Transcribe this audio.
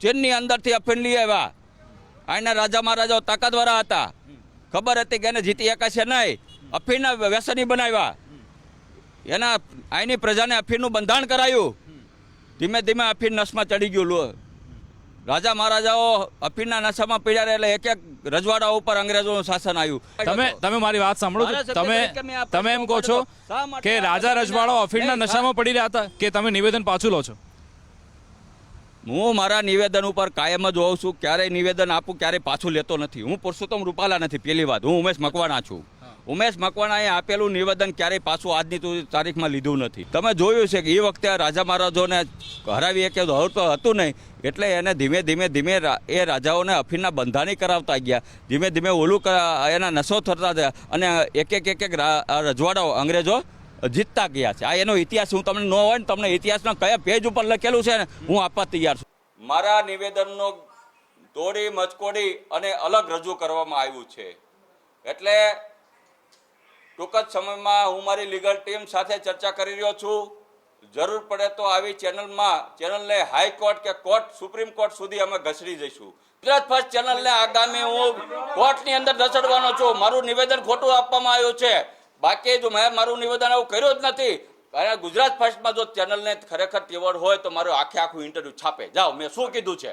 ચીનની અંદરથી અફીણ લઈ આવ્યા. અહીંના રાજા મહારાજાઓ તાકાતવાળા હતા. ખબર હતી કે એને જીતી શકાશે નહીં. અફીણના વ્યસની બનાવ્યા. એના અહીંની પ્રજાને અફીણનું બંધાણ કરાયું. ધીમે ધીમે અફીણ નસમાં ચડી ગયું લો. રાજા મહારાજાઓ અફીણના નશામાં પીડ્યા એટલે એક એક રજવાડા ઉપર અંગ્રેજોનું શાસન આવ્યું. તમે તમે મારી વાત સાંભળો છો? તમે તમે એમ કહો છો કે રાજા રજવાડાઓ અફીણના નશામાં પડી રહ્યા હતા કે તમે નિવેદન પાછું લો છો? હું મારા નિવેદન ઉપર કાયમ જ હોઉં છું. ક્યારેય નિવેદન આપું ક્યારેય પાછું લેતો નથી. હું પુરુષોત્તમ રૂપાલા નથી પેલી વાત. હું ઉમેશ મકવાણા છું. ઉમેશ મકવાણાએ આપેલું નિવેદન ક્યારેય પાછું આજની તારીખમાં લીધું નથી. તમે જોયું છે કે એ વખતે રાજા મહારાજોને હરાવી કે તો હતું નહીં. એટલે એને ધીમે ધીમે ધીમે એ રાજાઓને અફીણના બંધાણી કરાવતા ગયા. ધીમે ધીમે ઓલું એના નશો થતા ગયા અને એક એક એક એક રજવાડાઓ અંગ્રેજો જીતતા ગયા છે. આ એનો ઇતિહાસ હું તમને ન હોય ને તમને ઇતિહાસના કયા પેજ ઉપર લખેલું છે ને, હું આપવા તૈયાર છું. મારા નિવેદનનો દોડી મચકોડી અને અલગ રજૂ કરવામાં આવ્યું છે. એટલે ટૂંક જ સમયમાં હું મારી લીગલ ટીમ સાથે ચર્ચા કરી રહ્યો છું. જરૂર પડે તો આવી ચેનલમાં, ચેનલને હાઈકોર્ટ કે કોર્ટ સુપ્રીમ કોર્ટ સુધી અમે ઘસડી જઈશું. ગુજરાત ફર્સ્ટ ચેનલને આગામી હું કોર્ટની અંદર ધસડવાનો છું. મારું નિવેદન ખોટું આપવામાં આવ્યું છે. બાકી જો મેં મારું નિવેદન આવું કર્યું જ નથી અને ગુજરાત ફર્સ્ટમાં જો ચેનલને ખરેખર તેવડ હોય તો મારું આખે આખું ઇન્ટરવ્યુ છાપે. જાઓ, મેં શું કીધું છે?